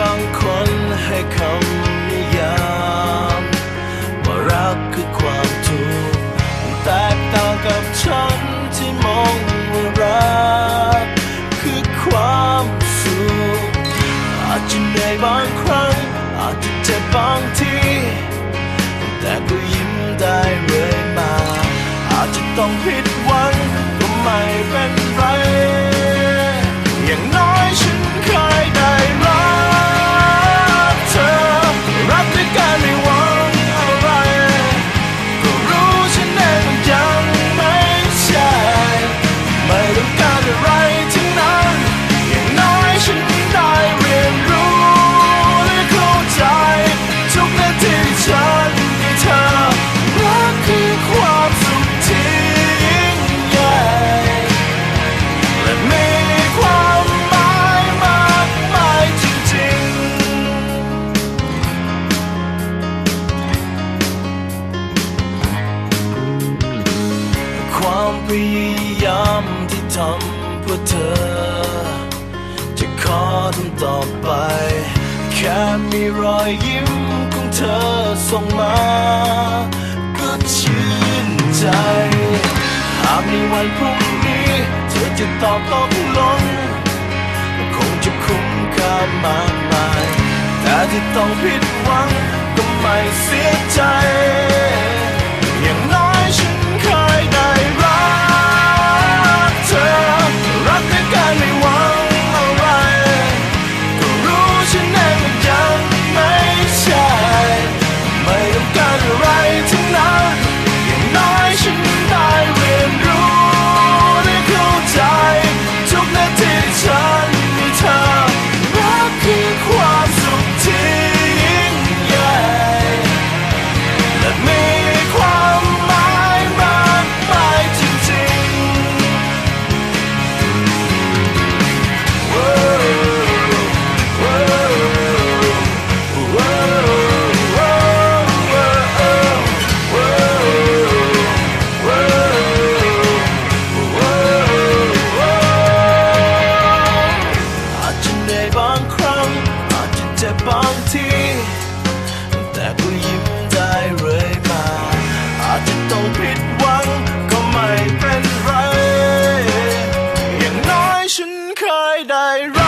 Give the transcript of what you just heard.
บางคนให้คำนิยามว่ารักคือความทุกข์แตกต่างกับฉันที่มองว่ารักคือความสุขอาจจะเหนื่อยบางครั้ง อาจจะเจ็บบางทีแต่ก็ยิ้มได้เรื่อยมา อาจจะต้องผิดหวังก็ไม่เป็น ความพยายามที่ทำเพื่อเธอ จะขอทำต่อไป แค่มีรอยยิ้มของเธอส่งมา ก็ชื่นใจ หากในวันพรุ่งนี้ เธอจะตอบตกลงคงจะคุ้มค่ามากมาย แต่ที่ต้องผิดหวังก็ไม่เสียใจ ฉันเคยได้รัก